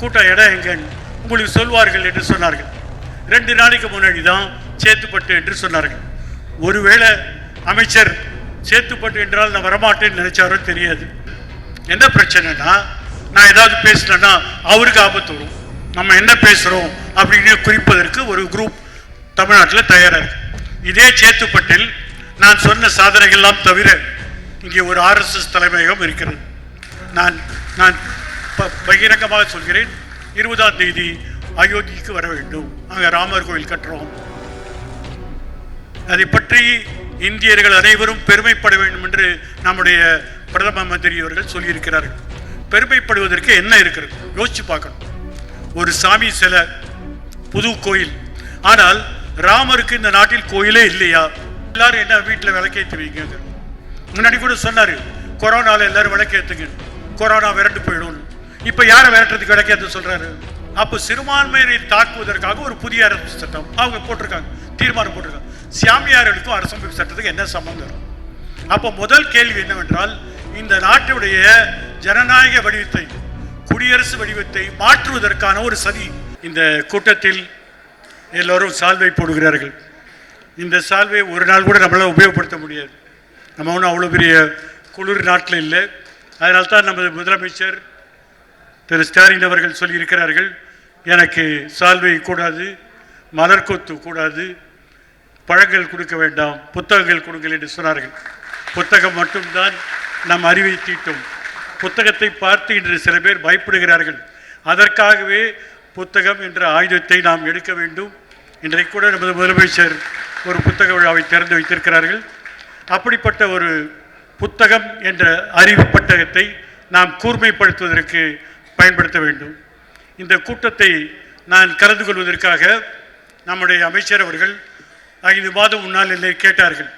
கூட்டம் இடம் எங்கன்னு உங்களுக்கு சொல்வார்கள் என்று சொன்னார்கள். ரெண்டு நாளைக்கு முன்னாடி தான் சேத்துப்பட்டு என்று சொன்னார்கள். ஒருவேளை அமைச்சர் சேத்துப்பட்டு என்றால் நான் வரமாட்டேன்னு நினைச்சாரோ தெரியாது. என்ன பிரச்சனைனா நான் ஏதாவது பேசினேன்னா அவருக்கு ஆபத்து வரும். நம்ம என்ன பேசுகிறோம் அப்படின்னு குறிப்பதற்கு ஒரு குரூப் தமிழ்நாட்டில் தயாராக இருக்கு. இதே சேத்துப்பட்டில் நான் சொன்ன சாதனைகள்லாம் தவிர இங்கே ஒரு ஆர்எஸ்எஸ் தலைமையகம் இருக்கிறது. நான் நான் பகிரங்கமாக சொல்கிறேன். இருபதாம் தேதி அயோத்திக்கு வர வேண்டும். அங்கே ராமர் கோயில் கட்டுறோம். அதை பற்றி இந்தியர்கள் அனைவரும் பெருமைப்பட வேண்டும் என்று நம்முடைய பிரதம மந்திரி அவர்கள் சொல்லியிருக்கிறார்கள். பெருமைப்படுவதற்கு என்ன இருக்கிறது? யோசிச்சு பார்க்கணும். ஒரு சாமி சில புது கோயில். ஆனால் ராமருக்கு இந்த நாட்டில் கோயிலே இல்லையா? எல்லாரும் என்ன வீட்டில் விளக்கேற்றுவீங்க முன்னாடி கூட சொன்னாரு கொரோனால எல்லாரும் விளக்கேத்துங்க. கொரோனா விரண்டு போயிடும். இப்ப யாரை விரட்டுறதுக்கு கிடைக்காது சொல்றாரு? அப்போ சிறுபான்மையினை தாக்குவதற்காக ஒரு புதிய அரசு சட்டம். அவங்க போட்டிருக்காங்க. தீர்மானம் போட்டிருக்காங்க. சாமியார்களுக்கும் அரசமைப்பு சட்டத்துக்கு என்ன சம்பந்தம்? அப்போ முதல் கேள்வி என்னவென்றால் இந்த நாட்டுடைய ஜனநாயக வடிவத்தை குடியரசு வடிவத்தை மாற்றுவதற்கான ஒரு சதி. இந்த கூட்டத்தில் எல்லோரும் சால்வை போடுகிறார்கள். இந்த சால்வை ஒரு நாள் கூட நம்மளால் உபயோகப்படுத்த முடியாது. நம்ம ஒன்றும் அவ்வளோ பெரிய குளிர் நாட்டில் இல்லை. அதனால்தான் நமது முதலமைச்சர் திரு ஸ்டாலின் அவர்கள் சொல்லியிருக்கிறார்கள் எனக்கு சால்வை கூடாது மலர்கொத்து கூடாது பழங்கள் கொடுக்க வேண்டாம் புத்தகங்கள் கொடுங்கள் என்று சொன்னார்கள். புத்தகம் மட்டும்தான் நம் அறிவை தீட்டும். புத்தகத்தை பார்த்து இன்று சில பேர் பயப்படுகிறார்கள். அதற்காகவே புத்தகம் என்ற ஆயுதத்தை நாம் எடுக்க வேண்டும். இன்றைக்கு கூட நமது முதலமைச்சர் ஒரு புத்தக விழாவை திறந்து வைத்திருக்கிறார்கள். அப்படிப்பட்ட ஒரு புத்தகம் என்ற அறிவு பட்டகத்தை நாம் கூர்மைப்படுத்துவதற்கு பயன்படுத்த வேண்டும். இந்த கூட்டத்தை நான் கலந்து கொள்வதற்காக நம்முடைய அமைச்சர் அவர்கள் ஐந்து மாதம் முன்னால் என்னை கேட்டார்கள்.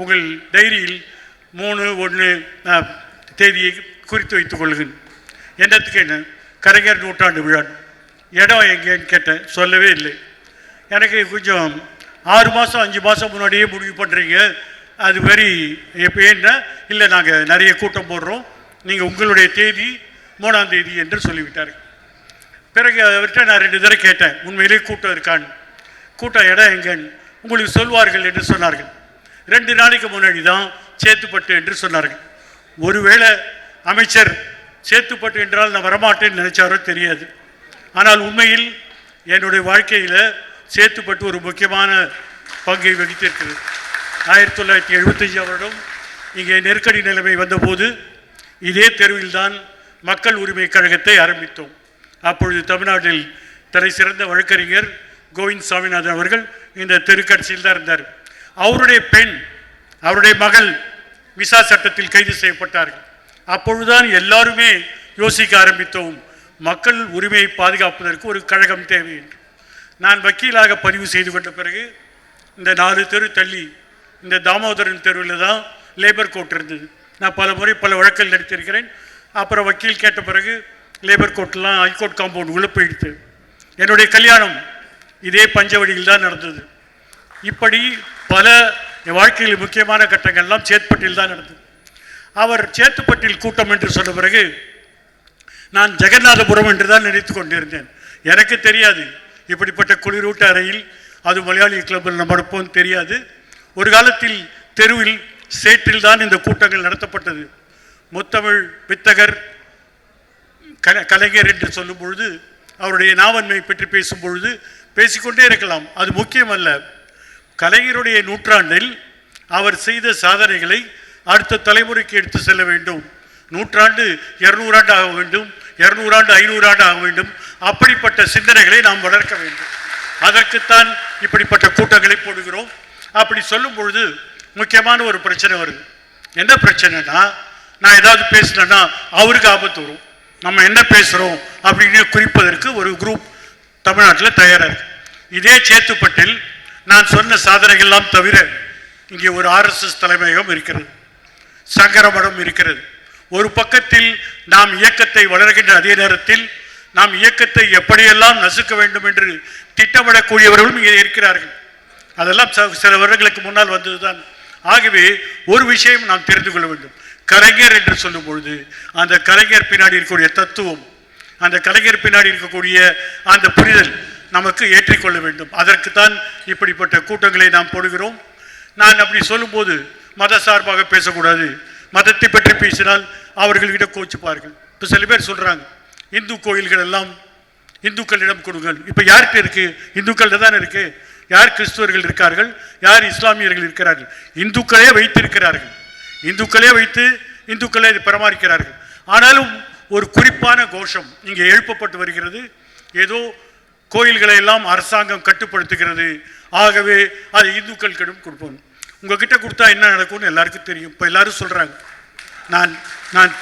உங்கள் டைரியில் மூணு ஒன்று தேதியை குறித்து வைத்துக் கொள்கிறேன். என்னத்துக்கு என்ன? கலைஞர் நூற்றாண்டு விழா. இடம் எங்கேன்னு கேட்டேன் சொல்லவே இல்லை. எனக்கு கொஞ்சம் ஆறு மாதம் அஞ்சு மாதம் முன்னாடியே முடிவு பண்ணுறீங்க அது வரி எப்போ ஏன்னா இல்லை நாங்கள் நிறைய கூட்டம் போடுறோம். நீங்கள் உங்களுடைய தேதி மூணாம் தேதி என்று சொல்லிவிட்டார். பிறகு அவர்கிட்ட நான் ரெண்டு தடவை கேட்டேன் உண்மையிலே கூட்டம் இருக்கான்னு கூட்டம் இடம் எங்கன்னு? உங்களுக்கு சொல்வார்கள் என்று சொன்னார்கள். ரெண்டு நாளைக்கு முன்னாடி தான் சேத்துப்பட்டு என்று சொன்னார்கள். ஒருவேளை அமைச்சர் சேத்துப்பட்டு என்றால் நான் வரமாட்டேன்னு நினைச்சாரோ தெரியாது. ஆனால் உண்மையில் என்னுடைய வாழ்க்கையில் சேத்துப்பட்டு ஒரு முக்கியமான பங்கை வகித்திருக்கிறது. ஆயிரத்தி தொள்ளாயிரத்தி எழுபத்தஞ்சாம் வருடம் இங்கே நெருக்கடி நிலைமை வந்தபோது இதே தெருவில் தான் மக்கள் உரிமை கழகத்தை ஆரம்பித்தோம். அப்பொழுது தமிழ்நாட்டில் தலை சிறந்த வழக்கறிஞர் கோவிந்த் சாமிநாதன் அவர்கள் இந்த தெருக்கட்சியில் தான் இருந்தார். அவருடைய பெண் அவருடைய மகள் விசா சட்டத்தில் கைது செய்யப்பட்டார்கள். அப்பொழுதுதான் எல்லாருமே யோசிக்க ஆரம்பித்தோம் மக்கள் உரிமையை பாதுகாப்பதற்கு ஒரு கழகம் தேவை என்று. நான் வக்கீலாக பதிவு செய்து கொண்ட பிறகு இந்த நாலு தெரு தள்ளி இந்த தாமோதரன் தெருவில் தான் லேபர் கோர்ட் இருந்தது. நான் பல முறை பல வழக்கில் நடித்திருக்கிறேன். அப்புறம் வக்கீல் கேட்ட பிறகு லேபர் கோர்ட்லாம் ஹைகோர்ட் காம்பவுண்ட் உள்ள போயிடுத்து. என்னுடைய கல்யாணம் இதே பஞ்சவடியில் தான் நடந்தது. இப்படி பல வாழ்க்கையில் முக்கியமான கட்டங்கள்லாம் சேத்பட்டில் தான் நடந்தது. அவர் சேத்துப்பட்டில் கூட்டம் என்று சொன்ன பிறகு நான் ஜெகநாதபுரம் என்று தான் நினைத்து கொண்டிருந்தேன். எனக்கு தெரியாது. இப்படிப்பட்ட குளிரூட்ட அறையில் அது மலையாளி கிளப்பில் நம்ம நடப்போம் தெரியாது. ஒரு காலத்தில் தெருவில் சேற்றில் தான் இந்த கூட்டங்கள் நடத்தப்பட்டது. முத்தமிழ் வித்தகர் கல- கலைஞர் என்று சொல்லும் பொழுது அவருடைய நாவன்மை பற்றி பேசும் பொழுது பேசிக்கொண்டே இருக்கலாம். அது முக்கியமல்ல. கலைஞருடைய நூற்றாண்டில் அவர் செய்த சாதனைகளை அடுத்த தலைமுறைக்கு எடுத்து செல்ல வேண்டும். நூற்றாண்டு இருநூறாண்டு ஆக வேண்டும் இருநூறாண்டு ஐநூறாண்டு ஆக வேண்டும். அப்படிப்பட்ட சிந்தனைகளை நாம் வளர்க்க வேண்டும். அதற்குத்தான் இப்படிப்பட்ட கூட்டங்களை போடுகிறோம். அப்படி சொல்லும் பொழுது முக்கியமான ஒரு பிரச்சனை வருது. என்ன பிரச்சனைனா நான் ஏதாவது பேசினேன்னா அவருக்கு ஆபத்து வரும். நம்ம என்ன பேசுகிறோம் அப்படின்னு குறிப்பதற்கு ஒரு குரூப் தமிழ்நாட்டில் தயாராக இருக்கு. இதே சேத்துப்பட்டில் நான் சொன்ன சாதனைகள்லாம் தவிர இங்கே ஒரு ஆர்எஸ்எஸ் தலைமையகம் இருக்கிறது. சங்கரமடம் இருக்கிறது. ஒரு பக்கத்தில் நாம் இயக்கத்தை வளர்கின்ற அதே நேரத்தில் நாம் இயக்கத்தை எப்படியெல்லாம் நசுக்க வேண்டும் என்று திட்டமிடக்கூடியவர்களும் இங்கே இருக்கிறார்கள். அதெல்லாம் ச- சில வருடங்களுக்கு முன்னால் வந்ததுதான். ஆகவே ஒரு விஷயம் நாம் தெரிந்து கொள்ள வேண்டும். கலைஞர் என்று சொல்லும் பொழுது அந்த கலைஞர் பின்னாடி இருக்கக்கூடிய தத்துவம் அந்த கலைஞர் பின்னாடி இருக்கக்கூடிய அந்த புரிதல் நமக்கு ஏற்றிக்கொள்ள வேண்டும். அதற்குத்தான் இப்படிப்பட்ட கூட்டங்களை நாம் போடுகிறோம். நான் அப்படி சொல்லும்போது மத சார்பாக பேசக்கூடாது. மதத்தை பற்றி பேசினால் அவர்கள்கிட்ட கோச்சுப்பார்கள். இப்போ சில பேர் சொல்கிறாங்க இந்து கோயில்கள் எல்லாம் இந்துக்களிடம் கொடுங்கள். இப்போ யார்கிட்ட இருக்குது இந்துக்கள்கிட்ட தானே இருக்குது யார் கிறிஸ்துவர்கள் இருக்கார்கள்? யார் இஸ்லாமியர்கள் இருக்கிறார்கள்? இந்துக்களே வைத்திருக்கிறார்கள். இந்துக்களே வைத்து இந்துக்களே இதை பராமரிக்கிறார்கள். ஆனாலும் ஒரு குறிப்பான கோஷம் இங்கே எழுப்பப்பட்டு வருகிறது. ஏதோ கோயில்களை எல்லாம் அரசாங்கம் கட்டுப்படுத்துகிறது. ஆகவே அது இந்துக்களிடம் கொடுப்போம். உங்ககிட்ட கொடுத்தா என்ன நடக்கும்னு எல்லாருக்கும் தெரியும். இப்போ எல்லாரும் சொல்கிறாங்க நான் நான்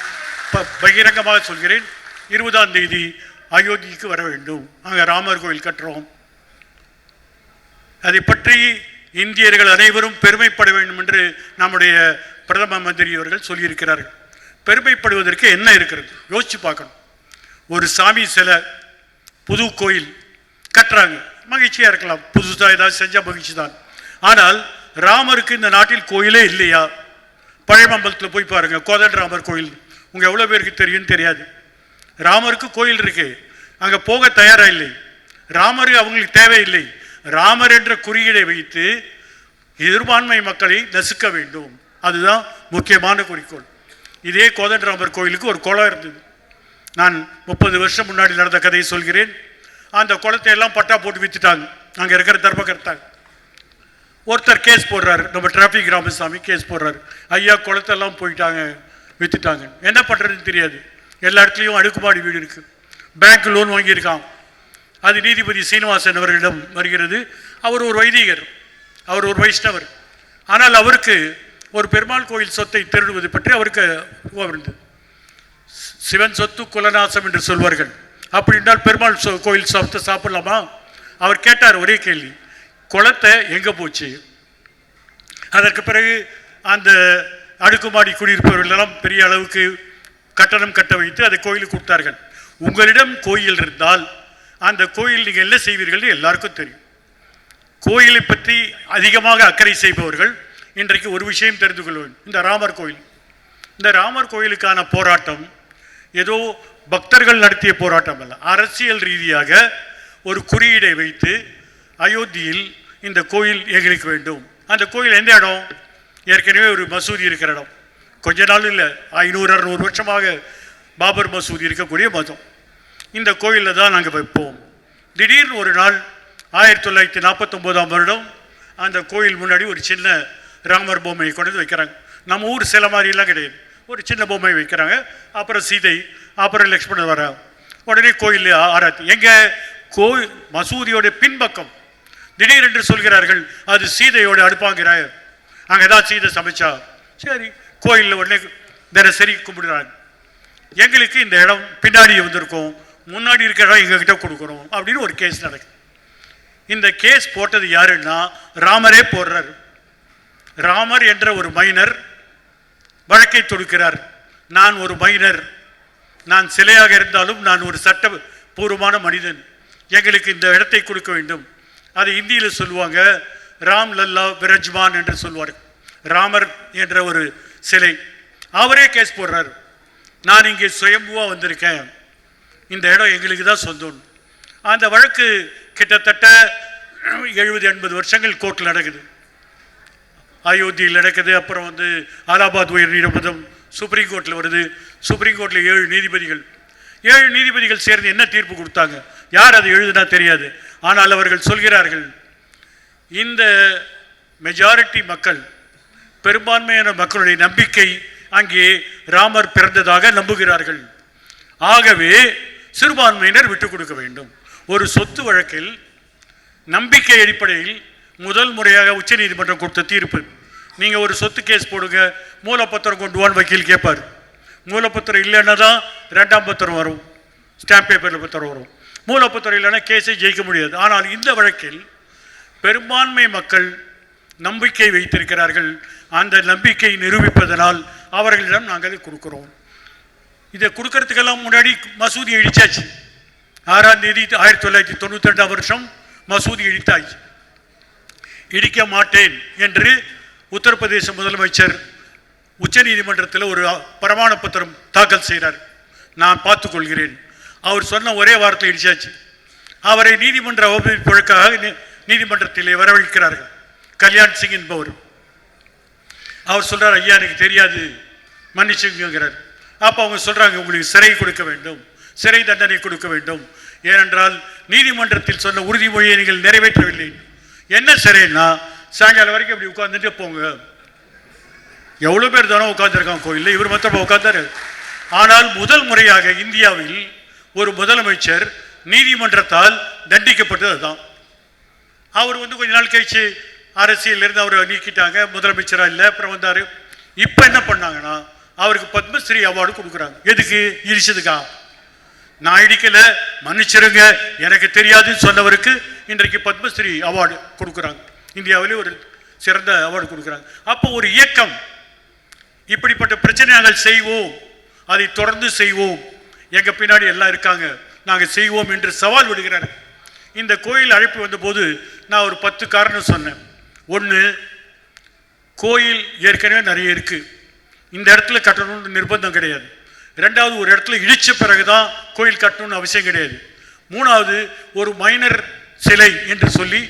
ப- பகிரங்கமாக சொல்கிறேன். இருபதாம் தேதி அயோத்திக்கு வர வேண்டும். அங்கே ராமர் கோயில் கட்டுறோம். அதை பற்றி இந்தியர்கள் அனைவரும் பெருமைப்பட வேண்டும் என்று நம்முடைய பிரதம மந்திரி அவர்கள் சொல்லியிருக்கிறார்கள். பெருமைப்படுவதற்கு என்ன இருக்கிறது? யோசிச்சு பார்க்கணும். ஒரு சாமி சிலை புது கோயில் கட்டுறாங்க. மகிழ்ச்சியாக இருக்கலாம். புதுசாக ஏதாவது செஞ்சால் மகிழ்ச்சி தான். ஆனால் ராமருக்கு இந்த நாட்டில் கோயிலே இல்லையா? பழையமம்பலத்தில் போய் பாருங்கள் கோதண்ட ராமர் கோயில். உங்கள் எவ்வளோ பேருக்கு தெரியும்னு தெரியாது. ராமருக்கு கோயில் இருக்கு. அங்கே போக தயாராக இல்லை. ராமர் அவங்களுக்கு தேவையில்லை. ராமர் என்ற குறியீடை வைத்து எதிர்பான்மை மக்களை நசுக்க வேண்டும். அதுதான் முக்கியமான குறிக்கோள். இதே கோதண்டராமர் கோயிலுக்கு ஒரு குளம் இருந்தது. நான் முப்பது வருஷம் முன்னாடி நடந்த கதையை சொல்கிறேன். அந்த குளத்தை எல்லாம் பட்டா போட்டு வித்துட்டாங்க. அங்கே இருக்கிற தர்மகர்த்தாங்க. ஒருத்தர் கேஸ் போடுறாரு. நம்ம டிராஃபிக் ராமசாமி கேஸ் போடுறாரு. ஐயா குளத்தெல்லாம் போயிட்டாங்க வித்துட்டாங்க. என்ன பண்ணுறதுன்னு தெரியாது. எல்லா இடத்துலையும் அடுக்குமாடி வீடு இருக்குது பேங்க் லோன் வாங்கியிருக்கான் அது நீதிபதி சீனிவாசன் அவர்களிடம் வருகிறது. அவர் ஒரு வைதிகர். அவர் ஒரு வைஷ்ணவர். ஆனால் அவருக்கு ஒரு பெருமாள் கோயில் சொத்தை திருடுவது பற்றி அவருக்கு கோபம் இருந்தது. சிவன் சொத்து குலநாசம் என்று சொல்வார்கள். அப்படி என்றால் பெருமாள் சொ- கோயில் சொத்தை சாப்பிடலாமா? அவர் கேட்டார் ஒரே கேள்வி. குளத்தை எங்கே போச்சு? அதற்கு பிறகு அந்த அடுக்குமாடி குடியிருப்பவர்களெல்லாம் பெரிய அளவுக்கு கட்டணம் கட்ட வைத்து அதை கோயிலுக்கு கொடுத்தார்கள். உங்களிடம் கோயில் இருந்தால் அந்த கோயில் நீங்கள் என்ன செய்வீர்கள் எல்லாருக்கும் தெரியும். கோயிலை பற்றி அதிகமாக அக்கறை செய்பவர்கள் இன்றைக்கு ஒரு விஷயம் தெரிந்து கொள்வேன். இந்த ராமர் கோயில். இந்த ராமர் கோயிலுக்கான போராட்டம் ஏதோ பக்தர்கள் நடத்திய போராட்டம் அல்ல. அரசியல் ரீதியாக ஒரு குறியீடை வைத்து அயோத்தியில் இந்த கோயில் எங்களுக்கு வேண்டும். அந்த கோயில் எந்த இடம்? ஏற்கனவே ஒரு மசூதி இருக்கிற இடம். கொஞ்ச நாள் இல்லை ஐநூறு அறுநூறு வருஷமாக பாபர் மசூதி இருக்கக்கூடிய மதம். இந்த கோயிலில் தான் நாங்கள் வைப்போம். திடீர்னு ஒரு நாள் ஆயிரத்தி தொள்ளாயிரத்தி நாற்பத்தொம்போதாம் வருடம் அந்த கோயில் முன்னாடி ஒரு சின்ன ராமர் பொம்மையை கொண்டு வந்து வைக்கிறாங்க. நம்ம ஊர் சில மாதிரிலாம் கிடையாது. ஒரு சின்ன பொம்மை வைக்கிறாங்க. அப்புறம் சீதை அப்புறம் லக்ஷ்மணன் வர உடனே கோயில் ஆராத்தி. எங்கே? கோயில் மசூதியோட பின்பக்கம். திடீரென்று சொல்கிறார்கள் அது சீதையோட அடுப்பாங்கிறாய். அங்கே தான் சீதை சமைச்சா. சரி கோயிலில் உடனே தினசரி கும்பிடுறாங்க. எங்களுக்கு இந்த இடம் பின்னாடி வந்திருக்கோம். முன்னாடி இருக்கிற இடம் எங்ககிட்ட கொடுக்குறோம் அப்படின்னு ஒரு கேஸ் நடக்குது. இந்த கேஸ் போட்டது யாருன்னா ராமரே போடுறாரு. ராமர் என்ற ஒரு மைனர் வழக்கை தொடுக்கிறார். நான் ஒரு மைனர். நான் சிலையாக இருந்தாலும் நான் ஒரு சட்ட பூர்வமான மனிதன். எங்களுக்கு இந்த இடத்தை கொடுக்க வேண்டும். அது இந்தியில் சொல்லுவாங்க ராம் லல்லா விரஜ்மான் என்று சொல்வார். ராமர் என்ற ஒரு சிலை. அவரே கேஸ் போடுறார். நான் இங்கே சுயம்புவாக வந்திருக்கேன். இந்த இடம் எங்களுக்கு தான் சொந்தம். அந்த வழக்கு கிட்டத்தட்ட எழுபது எண்பது வருஷங்கள் கோர்ட்டில் நடக்குது. அயோத்தியில் நடக்குது அப்புறம் வந்து அலாபாத் உயர் நீதிமன்றம் சுப்ரீம் கோர்ட்டில் வருது. சுப்ரீம் கோர்ட்டில் ஏழு நீதிபதிகள். ஏழு நீதிபதிகள் சேர்ந்து என்ன தீர்ப்பு கொடுத்தாங்க? யார் அதை எழுதுனா தெரியாது. ஆனால் அவர்கள் சொல்கிறார்கள் இந்த மெஜாரிட்டி மக்கள் பெரும்பான்மையான மக்களுடைய நம்பிக்கை அங்கே ராமர் பிறந்ததாக நம்புகிறார்கள். ஆகவே சிறுபான்மையினர் விட்டுக் கொடுக்க வேண்டும். ஒரு சொத்து வழக்கில் நம்பிக்கை அடிப்படையில் முதல் முறையாக உச்சநீதிமன்றம் கொடுத்த தீர்ப்பு. நீங்கள் ஒரு சொத்து கேஸ் போடுங்க மூலப்பத்திரம் கொண்டு வான்னு வக்கீல் கேட்பார் மூலப்பத்திரம் இல்லைன்னா தான் ரெண்டாம் பத்திரம் வரும். ஸ்டாம்ப் பேப்பரில் பத்திரம் வரும். மூலப்பத்திரம் இல்லைன்னா கேஸை ஜெயிக்க முடியாது. ஆனால் இந்த வழக்கில் பெரும்பான்மை மக்கள் நம்பிக்கை வைத்திருக்கிறார்கள். அந்த நம்பிக்கை நிரூபிப்பதனால் அவர்களிடம் நாங்கள் அதை இதை கொடுக்கறதுக்கெல்லாம் முன்னாடி மசூதி இடிச்சாச்சு. ஆறாம் தேதி ஆயிரத்தி தொள்ளாயிரத்தி தொண்ணூற்றி ரெண்டாம் வருஷம் மசூதி இடித்தாச்சு. இடிக்க மாட்டேன் என்று உத்தரப்பிரதேச முதலமைச்சர் உச்சநீதிமன்றத்தில் ஒரு பிரமாண பத்திரம் தாக்கல் செய்கிறார் நான் பார்த்துக்கொள்கிறேன் அவர் சொன்ன ஒரே வார்த்தை இடிச்சாச்சு. அவரை நீதிமன்ற அவமதிப்பிற்காக நீதிமன்றத்தில் வரவழைக்கிறார்கள். கல்யாண் சிங் என்பவர். அவர் சொல்கிறார் ஐயா எனக்கு தெரியாது. மன்னிச்சுங்கிறார் அப்போ அவங்க சொல்கிறாங்க உங்களுக்கு சிறை கொடுக்க வேண்டும். சிறை தண்டனை கொடுக்க வேண்டும். ஏனென்றால் நீதிமன்றத்தில் சொன்ன உறுதிமொழியை நீங்கள் நிறைவேற்றவில்லை. என்ன சிறைன்னா சாயங்காலம் வரைக்கும் இப்படி உட்காந்துட்டு போங்க. எவ்வளோ பேர் தானே உட்காந்துருக்கான் கோயிலில்? இவர் மொத்தம் உட்காந்தாரு ஆனால் முதல் முறையாக இந்தியாவில் ஒரு முதலமைச்சர் நீதிமன்றத்தால் தண்டிக்கப்பட்டது அதுதான் அவர் வந்து கொஞ்ச நாள் கழிச்சு அரசியலிருந்து அவரை நீக்கிட்டாங்க. முதலமைச்சரா இல்லை அப்புறம் வந்தார். இப்போ என்ன பண்ணாங்கன்னா அவருக்கு பத்மஸ்ரீ அவார்டு கொடுக்குறாங்க. எதுக்கு? இடிச்சதுக்கா? நான் இடிக்கலை. மன்னிச்சிருங்க. எனக்கு தெரியாதுன்னு சொன்னவருக்கு இன்றைக்கு பத்மஸ்ரீ அவார்டு கொடுக்குறாங்க. இந்தியாவிலே ஒரு சிறந்த அவார்டு கொடுக்குறாங்க. அப்போ ஒரு இயக்கம் இப்படிப்பட்ட பிரச்சனை நாங்கள் செய்வோம். அதை தொடர்ந்து செய்வோம். எங்கள் பின்னாடி எல்லாம் இருக்காங்க. நாங்கள் செய்வோம் என்று சவால் விடுகிறார். இந்த கோயில் அழைப்பு வந்தபோது நான் ஒரு பத்து காரணம் சொன்னேன். ஒன்று கோயில் ஏற்கனவே நிறைய இருக்குது இந்த இடத்துல கட்டணும்னு நிர்பந்தம் கிடையாது. ரெண்டாவது ஒரு இடத்துல இடித்த பிறகு தான் கோயில் கட்டணும்னு அவசியம் கிடையாது. மூணாவது ஒரு மைனர் சிலை என்று சொல்லி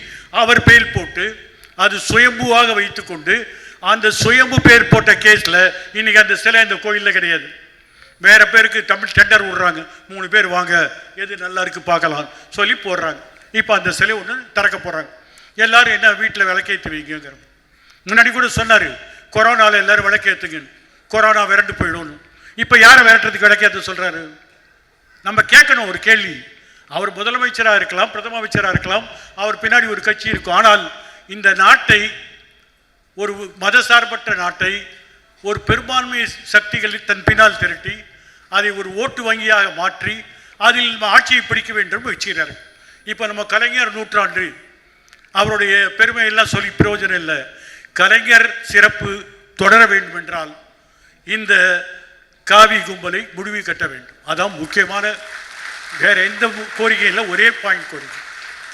அவர் பெயர் போட்டு அது சுயம்புவாக வைத்துக்கொண்டு அந்த சுயம்பு பேர் போட்ட கேஸில் இன்னைக்கு அந்த சிலை அந்த கோயிலில் கிடையாது. வேற பேருக்கு தமிழ் டெண்டர் விடுறாங்க. மூணு பேர் வாங்க எது நல்லா இருக்கு பார்க்கலாம் சொல்லி போடுறாங்க. இப்போ அந்த சிலை ஒன்று திறக்க போடுறாங்க எல்லாரும் என்ன வீட்டில் விளக்கேற்றி வைங்கிற முன்னாடி கூட சொன்னார் கொரோனாவில் எல்லாரும் விளக்கேற்றுங்க கொரோனா விரண்டு போயிடும்னு. இப்போ யாரை விரட்டுறதுக்கு விளக்கேற்ற சொல்கிறாரு நம்ம கேட்கணும் ஒரு கேள்வி. அவர் முதலமைச்சராக இருக்கலாம் பிரதம அமைச்சராக இருக்கலாம் அவர் பின்னாடி ஒரு கட்சி இருக்கும். ஆனால் இந்த நாட்டை ஒரு மதசார்பற்ற நாட்டை ஒரு பெரும்பான்மை சக்திகளை தன் பின்னால் திரட்டி அதை ஒரு ஓட்டு வங்கியாக மாற்றி அதில் நம்ம ஆட்சியை பிடிக்க வேண்டும் வச்சுக்கிறார் இப்போ நம்ம கலைஞர் நூற்றாண்டு அவருடைய பெருமையெல்லாம் சொல்லி பிரயோஜனம் இல்லை. கலைஞர் சிறப்பு தொடர வேண்டும் என்றால் இந்த காவி கும்பலை முடிவு கட்ட வேண்டும். அதான் முக்கியமான வேறு எந்த கோரிக்கையில் இல்லை ஒரே பாயிண்ட் கோரிக்கை.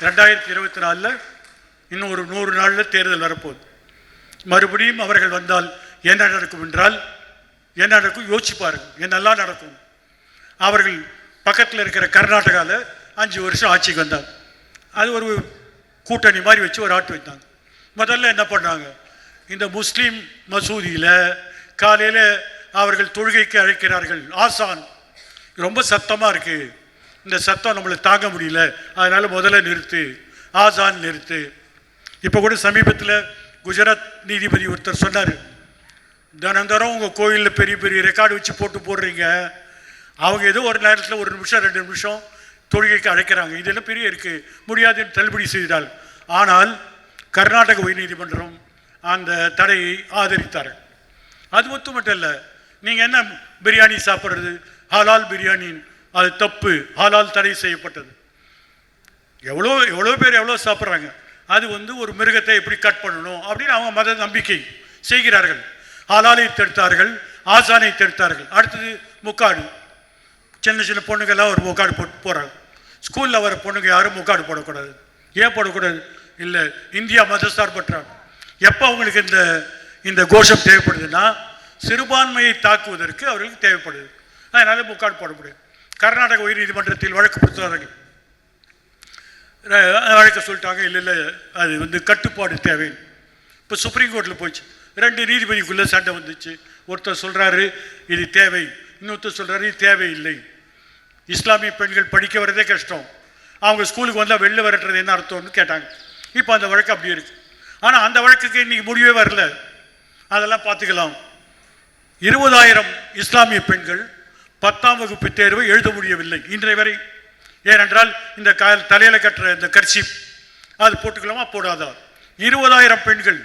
ரெண்டாயிரத்தி இருபத்தி நாலில் இன்னும் ஒரு நூறு நாளில் தேர்தல் வரப்போகுது. மறுபடியும் அவர்கள் வந்தால் என்ன நடக்கும் என்றால் என்ன நடக்கும் யோசிச்சு என்னெல்லாம் நடக்கும். அவர்கள் பக்கத்தில் இருக்கிற கர்நாடகாவில் அஞ்சு வருஷம் ஆட்சிக்கு வந்தாங்க. அது ஒரு கூட்டணி மாதிரி வச்சு ஒரு ஆட்டு வைத்தாங்க முதல்ல என்ன பண்ணாங்க? இந்த முஸ்லீம் மசூதியில் காலையில் அவர்கள் தொழுகைக்கு அழைக்கிறார்கள் ஆசான். ரொம்ப சத்தமாக இருக்குது இந்த சத்தம் நம்மளை தாங்க முடியல. அதனால் முதல்ல நிறுத்து. ஆசான் நிறுத்து. இப்போ கூட சமீபத்தில் குஜராத் நீதிபதி ஒருத்தர் சொன்னார் தினந்தரம் உங்கள் கோயிலில் பெரிய பெரிய ரெக்கார்டு வச்சு போட்டு போடுறீங்க. அவங்க ஏதோ ஒரு நேரத்தில் ஒரு நிமிஷம் ரெண்டு நிமிஷம் தொழுகைக்கு அழைக்கிறாங்க. இதெல்லாம் பெரிய இருக்குது முடியாதுன்னு தள்ளுபடி செய்தால் ஆனால் கர்நாடக உயர்நீதிமன்றம் அந்த தடையை ஆதரித்தார். அது மட்டும் மட்டும் இல்லை நீங்கள் என்ன பிரியாணி சாப்பிட்றது? ஹலால் பிரியாணி அது தப்பு ஹாலால் தடை செய்யப்பட்டது. எவ்வளோ எவ்வளோ பேர் எவ்வளோ சாப்பிட்றாங்க? அது வந்து ஒரு மிருகத்தை எப்படி கட் பண்ணணும் அப்படின்னு அவங்க மத நம்பிக்கை செய்கிறார்கள். ஹாலாலை தடுத்தார்கள் ஆசானை தடுத்தார்கள். அடுத்தது முக்காடு. சின்ன சின்ன பொண்ணுங்கெல்லாம் ஒரு முக்காடு போட்டு போகிறாங்க ஸ்கூலில் வர பொண்ணுங்க யாரும் முக்காடு போடக்கூடாது. ஏன் போடக்கூடாது? இல்லை இந்தியா மதசார்பற்றாங்க எப்போ அவங்களுக்கு இந்த இந்த கோஷம் தேவைப்படுதுன்னா சிறுபான்மையை தாக்குவதற்கு அவர்களுக்கு தேவைப்படுது. அதனால் முக்காடு போட முடியும் கர்நாடக உயர்நீதிமன்றத்தில் வழக்கு கொடுத்தார்கள் வழக்க சொல்லிட்டாங்க. இல்லை இல்லை அது வந்து கட்டுப்பாடு தேவை. இப்போ சுப்ரீம் கோர்ட்டில் போச்சு ரெண்டு நீதிபதிக்குள்ளே சண்டை வந்துச்சு. ஒருத்தர் சொல்கிறாரு இது தேவை. இன்னொருத்தர் சொல்கிறாரு இது தேவையில்லை. இஸ்லாமிய பெண்கள் படிக்க வரதே கஷ்டம். அவங்க ஸ்கூலுக்கு வந்தால் வெளில வரட்டுறது என்ன அர்த்தம்னு கேட்டாங்க. இப்போ அந்த வழக்கு அப்படி இருக்குது ஆனால் அந்த வழக்குக்கு இன்னைக்கு முடிவே வரல. அதெல்லாம் பார்த்துக்கலாம். இருபதாயிரம் இஸ்லாமிய பெண்கள் பத்தாம் வகுப்பு தேர்வை எழுத முடியவில்லை. இன்றைய வரை ஏனென்றால் இந்த க தலையில் கட்டுற இந்த கர்ச்சிப் அது போட்டுக்கலாமா? போடாதா? இருபதாயிரம் பெண்கள்.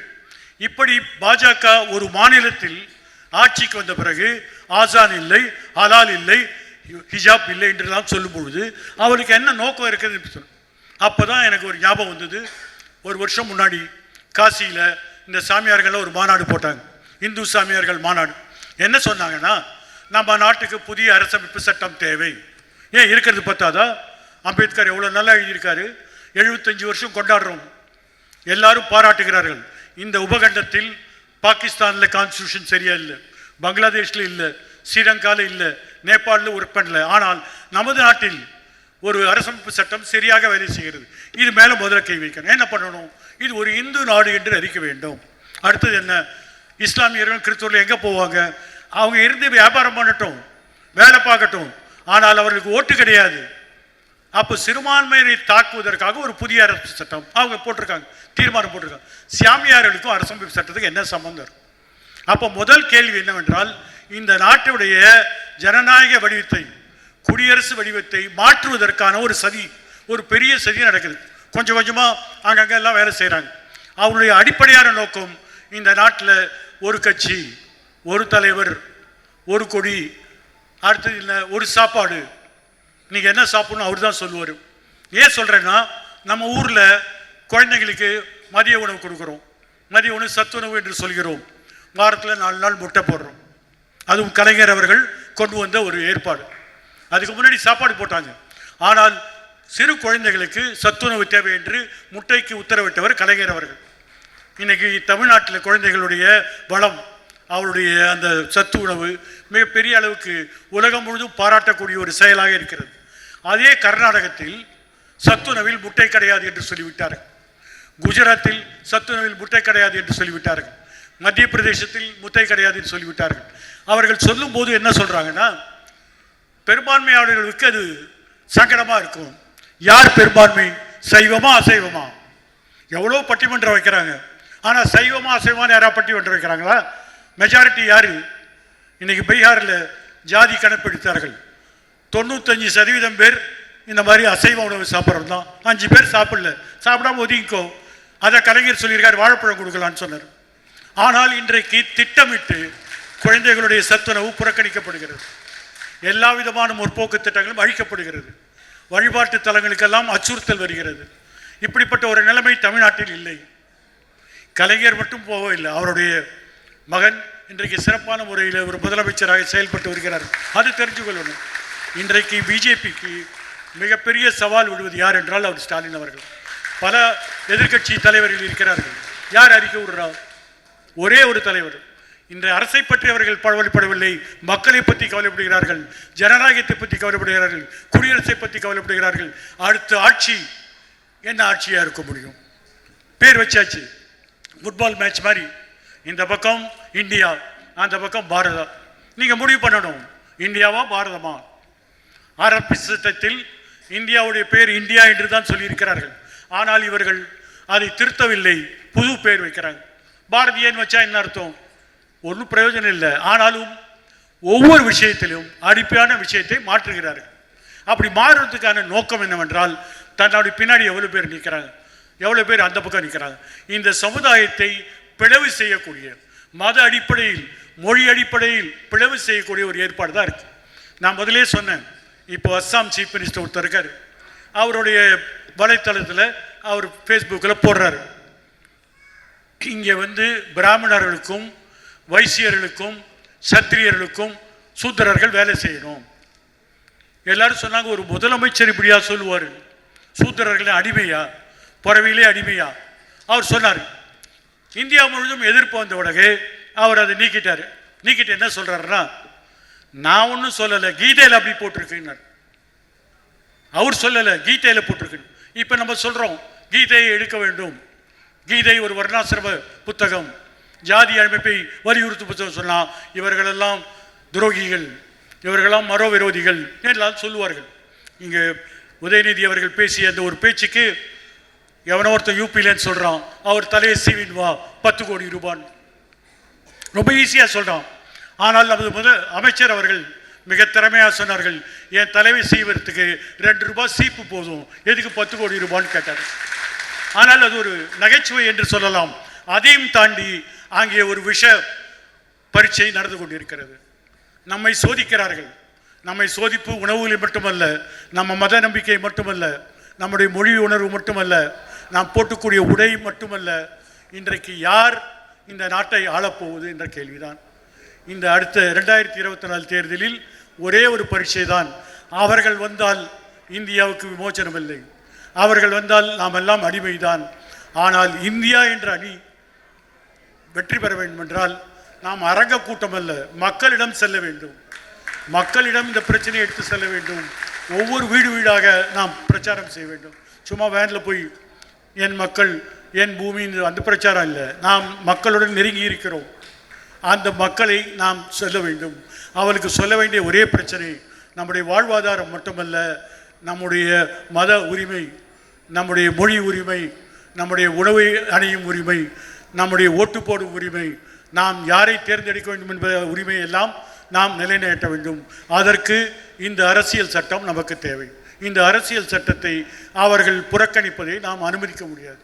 இப்படி பாஜக ஒரு மாநிலத்தில் ஆட்சிக்கு வந்த பிறகு ஆசான் இல்லை ஹலால் இல்லை ஹிஜாப் இல்லை என்றெல்லாம் சொல்லும் பொழுது அவளுக்கு என்ன நோக்கம் இருக்குதுன்னு சொல்லு அப்போ தான் எனக்கு ஒரு ஞாபகம் வந்தது. ஒரு வருஷம் முன்னாடி காசியில் இந்த சாமியார்கள்லாம் ஒரு மாநாடு போட்டாங்க. இந்து சாமியார்கள் மாநாடு. என்ன சொன்னாங்கன்னா நம்ம நாட்டுக்கு புதிய அரசமைப்பு சட்டம் தேவை. ஏன் இருக்கிறது பார்த்தாதா அம்பேத்கர் எவ்வளோ நல்லா எழுதியிருக்காரு. எழுபத்தஞ்சு வருஷம் கொண்டாடுறோம். எல்லாரும் பாராட்டுகிறார்கள். இந்த உபகண்டத்தில் பாகிஸ்தானில் கான்ஸ்டியூஷன் சரியா இல்லை. பங்களாதேஷில் இல்லை. ஸ்ரீலங்காவில் இல்லை. நேபாளில் ஒர்க் பண்ணல. ஆனால் நமது நாட்டில் ஒரு அரசமைப்பு சட்டம் சரியாக வேலை செய்கிறது. இது மேலே முதல்ல கை வைக்கணும். என்ன பண்ணணும்? இது ஒரு இந்து நாடு என்று அறிக்க வேண்டும். அடுத்தது என்ன? இஸ்லாமியர்கள் கிறிஸ்தவர்கள் எங்கே போவாங்க? அவங்க இருந்து வியாபாரம் பண்ணட்டும் வேலை பார்க்கட்டும். ஆனால் அவர்களுக்கு ஓட்டு கிடையாது. அப்போ சிறுபான்மையினை தாக்குவதற்காக ஒரு புதிய அரசு சட்டம் அவங்க போட்டிருக்காங்க தீர்மானம் போட்டிருக்காங்க. சியாமியார்களுக்கும் அரசமைப்பு சட்டத்துக்கு என்ன சம்பந்தம்? அப்போ முதல் கேள்வி என்னவென்றால் இந்த நாட்டுடைய ஜனநாயக வடிவத்தை குடியரசு வடிவத்தை மாற்றுவதற்கான ஒரு சதி ஒரு பெரிய சதி நடக்குது. கொஞ்சம் கொஞ்சமாக அங்கங்கே எல்லாம் வேலை செய்கிறாங்க அவருடைய அடிப்படையான நோக்கம் இந்த நாட்டில் ஒரு கட்சி ஒரு தலைவர் ஒரு கொடி அடுத்தது இல்லை ஒரு சாப்பாடு. நீங்கள் என்ன சாப்பிடணும் அவர் தான் சொல்லுவார். ஏன் சொல்கிறேன்னா நம்ம ஊரில் குழந்தைங்களுக்கு மதிய உணவு கொடுக்குறோம். மதிய உணவு சத்துணவு என்று சொல்கிறோம். வாரத்தில் நாலு நாள் முட்டை போடுறோம். அதுவும் கலைஞர் அவர்கள் கொண்டு வந்த ஒரு ஏற்பாடு. அதுக்கு முன்னாடி சாப்பாடு போட்டாங்க. ஆனால் சிறு குழந்தைகளுக்கு சத்துணவு தேவை என்று முட்டைக்கு உத்தரவிட்டவர் கலைஞர் அவர்கள். இன்றைக்கி தமிழ்நாட்டில் குழந்தைகளுடைய வளம் அவருடைய அந்த சத்து உணவு மிகப்பெரிய அளவுக்கு உலகம் முழுதும் பாராட்டக்கூடிய ஒரு செயலாக இருக்கிறது. அதே கர்நாடகத்தில் சத்துணவில் முட்டை கிடையாது என்று சொல்லிவிட்டார்கள். குஜராத்தில் சத்துணவில் முட்டை கிடையாது என்று சொல்லிவிட்டார்கள். மத்திய பிரதேசத்தில் முட்டை கிடையாது என்று சொல்லிவிட்டார்கள். அவர்கள் சொல்லும்போது என்ன சொல்கிறாங்கன்னா பெரும்பான்மையாளர்களுக்கு அது சங்கடமாக இருக்கும். யார் பெரும்பான்மை? சைவமா அசைவமா? எவ்வளோ பட்டிமன்றம் வைக்கிறாங்க. ஆனால் சைவமா அசைவமான யாராவது பட்டிமன்றம் வைக்கிறாங்களா? மெஜாரிட்டி யார்? இன்றைக்கி பீகாரில் ஜாதி கணப்பெடுத்தார்கள் தொண்ணூத்தஞ்சு சதவீதம் பேர் இந்த மாதிரி அசைவ உணவு சாப்பிட்றது தான். அஞ்சு பேர் சாப்பிடல. சாப்பிடாம ஒதுங்கிக்கோ. அதை கலைஞர் சொல்லியிருக்கார் வாழைப்பழம் கொடுக்கலான்னு சொன்னார். ஆனால் இன்றைக்கு திட்டமிட்டு குழந்தைகளுடைய சத்துணவு புறக்கணிக்கப்படுகிறது. எல்லா விதமான முற்போக்கு திட்டங்களும் அழிக்கப்படுகிறது. வழிபாட்டு தலங்களுக்கெல்லாம் அச்சுறுத்தல் வருகிறது. இப்படிப்பட்ட ஒரு நிலைமை தமிழ்நாட்டில் இல்லை. கலைஞர் மட்டும் போகவில்லை. அவருடைய மகன் இன்றைக்கு சிறப்பான முறையில் ஒரு முதலமைச்சராக செயல்பட்டு வருகிறார். அது தெரிஞ்சு கொள்ளணும் இன்றைக்கு பிஜேபிக்கு மிகப்பெரிய சவால் விடுவது யார் என்றால் அவர் ஸ்டாலின் அவர்கள். பல எதிர்க்கட்சி தலைவர்கள் இருக்கிறார்கள். யார் அறிக்கை விடுறார் ஒரே ஒரு தலைவர். இன்றைய அரசை பற்றி அவர்கள் கவலைப்படவில்லை மக்களை பற்றி கவலைப்படுகிறார்கள். ஜனநாயகத்தை பற்றி கவலைப்படுகிறார்கள். குடியரசை பற்றி கவலைப்படுகிறார்கள். அடுத்த ஆட்சி. என்ன ஆட்சியாக இருக்க முடியும்? பேர் வச்சாச்சு. ஃபுட்பால் மேட்ச் மாதிரி. இந்த பக்கம் இந்தியா அந்த பக்கம் பாரதா நீங்கள் முடிவு பண்ணணும். இந்தியாவா பாரதமா? ஆர்எப்பி திட்டத்தில் இந்தியாவுடைய பேர் இந்தியா என்று தான் சொல்லியிருக்கிறார்கள். ஆனால் இவர்கள் அதை திருத்தவில்லை. புது பேர் வைக்கிறாங்க. பாரதியன்னு வச்சா என்ன அர்த்தம்? ஒன்றும் பிரயோஜனம் இல்லை. ஆனாலும் ஒவ்வொரு விஷயத்திலும் அடிப்படையான விஷயத்தை மாற்றுகிறார்கள். அப்படி மாறுறதுக்கான நோக்கம் என்னவென்றால் தன்னுடைய பின்னாடி எவ்வளோ பேர் நிற்கிறாங்க? எவ்வளோ பேர் அந்த பக்கம் நிற்கிறாங்க? இந்த சமுதாயத்தை பிளவு செய்யக்கூடிய மத அடிப்படையில் மொழி அடிப்படையில் பிளவு செய்யக்கூடிய ஒரு ஏற்பாடு தான் இருக்குது நான் முதலே சொன்னேன். இப்போ அஸ்ஸாம் சீஃப் மினிஸ்டர் ஒருத்தர் இருக்கார். அவருடைய வலைத்தளத்தில் அவர் ஃபேஸ்புக்கில் போடுறாரு. இங்கே வந்து பிராமணர்களுக்கும் வைசியர்களுக்கும் சத்திரியர்களுக்கும் சூத்திரர்கள் வேலை செய்யணும். எல்லாரும் சொன்னாங்க ஒரு முதலமைச்சர் இப்படியா சொல்லுவார்? சூத்திரர்கள் அடிமையா? புறவிலே அடிமையா? அவர் சொன்னார். இந்தியா முழுவதும் எதிர்ப்பு வந்த உடனே அவர் அதை நீக்கிட்டார். நீக்கிட்டு என்ன சொல்றாருன்னா நான் ஒன்றும் சொல்லலை கீதையில் அப்படி போட்டிருக்கேன்னார். அவர் சொல்லலை கீதையில் போட்டிருக்கு இப்போ நம்ம சொல்கிறோம் கீதையை எடுக்க வேண்டும். கீதை ஒரு வர்ணாசிரம புத்தகம். ஜாதி அமைப்பை வலியுறுத்தும் புத்தகம் சொன்னால் இவர்களெல்லாம் துரோகிகள் இவர்களெல்லாம் மரோ விரோதிகள் என்றெல்லாம் சொல்லுவார்கள். இங்கே உதயநிதி அவர்கள் பேசிய அந்த ஒரு பேச்சுக்கு எவனோ ஒருத்தன் யூபிலேன்னு சொல்கிறான் அவர் தலையை சீவின் வா பத்து கோடி ரூபான்னு. ரொம்ப ஈஸியாக சொல்கிறான் ஆனால் நமது முதல் அமைச்சர் அவர்கள் மிக திறமையாக சொன்னார்கள் என் தலைவை சீவறதுக்கு ரெண்டு ரூபாய் சீப்பு போதும் எதுக்கு பத்து கோடி ரூபான்னு கேட்டார். ஆனால் அது ஒரு நகைச்சுவை என்று சொல்லலாம். அதையும் தாண்டி அங்கே ஒரு விஷ பரீட்சை நடந்து கொண்டிருக்கிறது. நம்மை சோதிக்கிறார்கள். நம்மை சோதிப்பு உணவுகளில் மட்டுமல்ல நம்ம மத நம்பிக்கை மட்டுமல்ல நம்முடைய மொழி உணர்வு மட்டுமல்ல நாம் போட்டுக்கூடிய உடை மட்டுமல்ல இன்றைக்கு யார் இந்த நாட்டை ஆளப்போவது என்ற கேள்விதான். இந்த அடுத்த ரெண்டாயிரத்தி இருபத்தி நாலு தேர்தலில் ஒரே ஒரு பரீட்சை தான் அவர்கள் வந்தால் இந்தியாவுக்கு விமோச்சனம் இல்லை அவர்கள் வந்தால் நாம் எல்லாம் அடிமைதான். ஆனால் இந்தியா என்ற அணி வெற்றி பெற வேண்டும் என்றால் நாம் அரங்க கூட்டம் அல்ல மக்களிடம் செல்ல வேண்டும். மக்களிடம் இந்த பிரச்சனையை எடுத்து செல்ல வேண்டும். ஒவ்வொரு வீடு வீடாக நாம் பிரச்சாரம் செய்ய வேண்டும். சும்மா வேனில் போய் என் மக்கள் என் பூமின்னு அந்த பிரச்சாரம் இல்லை. நாம் மக்களுடன் நெருங்கி இருக்கிறோம். அந்த மக்களை நாம் சொல்ல வேண்டும். அவளுக்கு சொல்ல வேண்டிய ஒரே பிரச்சனை நம்முடைய வாழ்வாதாரம் மட்டுமல்ல நம்முடைய மத உரிமை நம்முடைய மொழி உரிமை நம்முடைய உணவை அணியும் உரிமை நம்முடைய ஓட்டு போடும் உரிமை நாம் யாரை தேர்ந்தெடுக்க வேண்டும் என்பத உரிமை எல்லாம் நாம் நிலைநாட்ட வேண்டும். அதற்கு இந்த அரசியல் சட்டம் நமக்கு தேவை. இந்த அரசியல் சட்டத்தை அவர்கள் புறக்கணிப்பதை நாம் அனுமதிக்க முடியாது.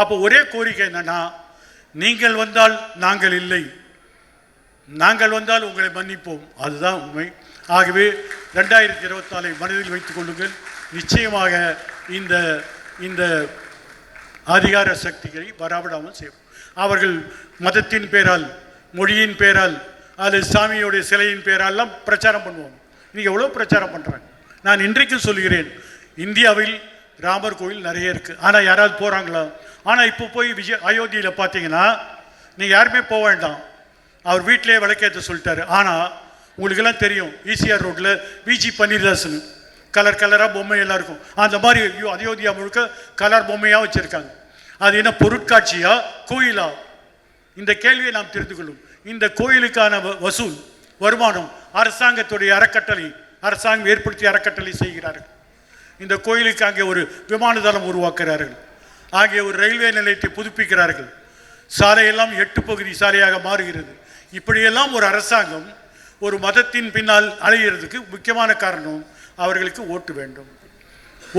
அப்போ ஒரே கோரிக்கை என்னன்னா நீங்கள் வந்தால் நாங்கள் இல்லை. நாங்கள் வந்தால் உங்களை மன்னிப்போம். அதுதான் உண்மை. ஆகவே ரெண்டாயிரத்தி இருபத்தாலை மனதில் வைத்துக் கொள்ளுங்கள். நிச்சயமாக இந்த இந்த அதிகார சக்திகளை வரவிடாமல் செய்வோம். அவர்கள் மதத்தின் பேரால் மொழியின் பேரால் அது சாமியோடைய சிலையின் பேராலாம் பிரச்சாரம் பண்ணுவோம். இன்னைக்கு எவ்வளோ பிரச்சாரம் பண்ணுறாங்க நான் இன்றைக்கும் சொல்கிறேன் இந்தியாவில் ராமர் கோயில் நிறைய இருக்குது ஆனால் யாராவது போகிறாங்களா ஆனால் இப்போ போய் விஜய் அயோத்தியில் பார்த்தீங்கன்னா நீங்கள் யாருமே போக வேண்டாம். அவர் வீட்டிலே விளக்கேற்ற சொல்லிட்டாரு. ஆனால் உங்களுக்கெல்லாம் தெரியும் ஈசிஆர் ரோட்டில் விஜி பன்னீர்தாசன் கலர் கலராக பொம்மை எல்லாம் இருக்கும். அந்த மாதிரி ஐயோ, அயோத்தியா முழுக்க கலர் பொம்மையாக வச்சுருக்காங்க. அது என்ன பொருட்காட்சியா கோயிலா? இந்த கேள்வியை நாம் தெரிந்து கொள்ளும். இந்த கோயிலுக்கான வ- வசூல் வருமானம் அரசாங்கத்துடைய அறக்கட்டளை அரசாங்கம் ஏற்படுத்தி அறக்கட்டளை செய்கிறார்கள். இந்த கோயிலுக்கு அங்கே ஒரு விமான தளம் உருவாக்குகிறார்கள். ஆகிய ஒரு ரயில்வே நிலையத்தை புதுப்பிக்கிறார்கள். சாலையெல்லாம் எட்டு பகுதி சாலையாக மாறுகிறது. இப்படியெல்லாம் ஒரு அரசாங்கம் ஒரு மதத்தின் பின்னால் அலைகிறதுக்கு முக்கியமான காரணம் அவர்களுக்கு ஓட்டு வேண்டும்.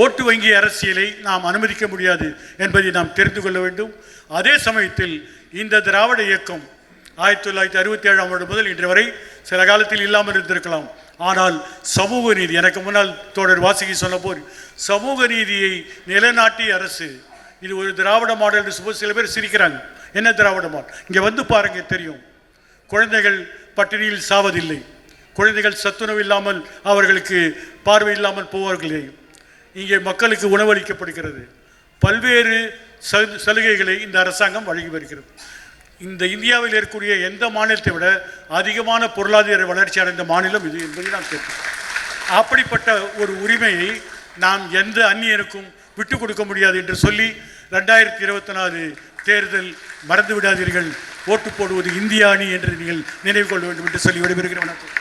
ஓட்டு வங்கி அரசியலை நாம் அனுமதிக்க முடியாது என்பதை நாம் தெரிந்து கொள்ள வேண்டும். அதே சமயத்தில் இந்த திராவிட இயக்கம் ஆயிரத்தி தொள்ளாயிரத்தி அறுபத்தி ஏழாம் ஆண்டு முதல் இன்று வரை சில காலத்தில் இல்லாமல் இருந்திருக்கலாம். ஆனால் சமூக நீதி எனக்கு முன்னால் தோழர் வாசுகி சொன்ன போல் சமூக நீதியை நிலைநாட்டிய அரசு இது ஒரு திராவிட மாடல் என்று சில பேர் சிரிக்கிறாங்க. என்ன திராவிட மாடல்? இங்கே வந்து பாருங்க தெரியும். குழந்தைகள் பட்டினியில் சாவதில்லை. குழந்தைகள் சத்துணவு இல்லாமல் அவர்களுக்கு பார்வை இல்லாமல் போவார்களே. இங்கே மக்களுக்கு உணவளிக்கப்படுகிறது. பல்வேறு சலுகைகளை இந்த அரசாங்கம் வழங்கி வருகிறது. இந்த இந்தியாவில் இருக்கக்கூடிய எந்த மாநிலத்தை விட அதிகமான பொருளாதார வளர்ச்சி அடைந்த மாநிலம் இது என்பதை நாம் தெரியும் அப்படிப்பட்ட ஒரு உரிமையை நாம் எந்த அந்நியனுக்கும் விட்டு கொடுக்க முடியாது என்று சொல்லி ரெண்டாயிரத்தி இருபத்தி நாலு தேர்தல் மறந்து விடாதீர்கள் ஓட்டு போடுவது இந்திய அணி என்று நீங்கள் நினைவு கொள்ள வேண்டும் என்று சொல்லி விடைபெறுகிறேன். வணக்கம்.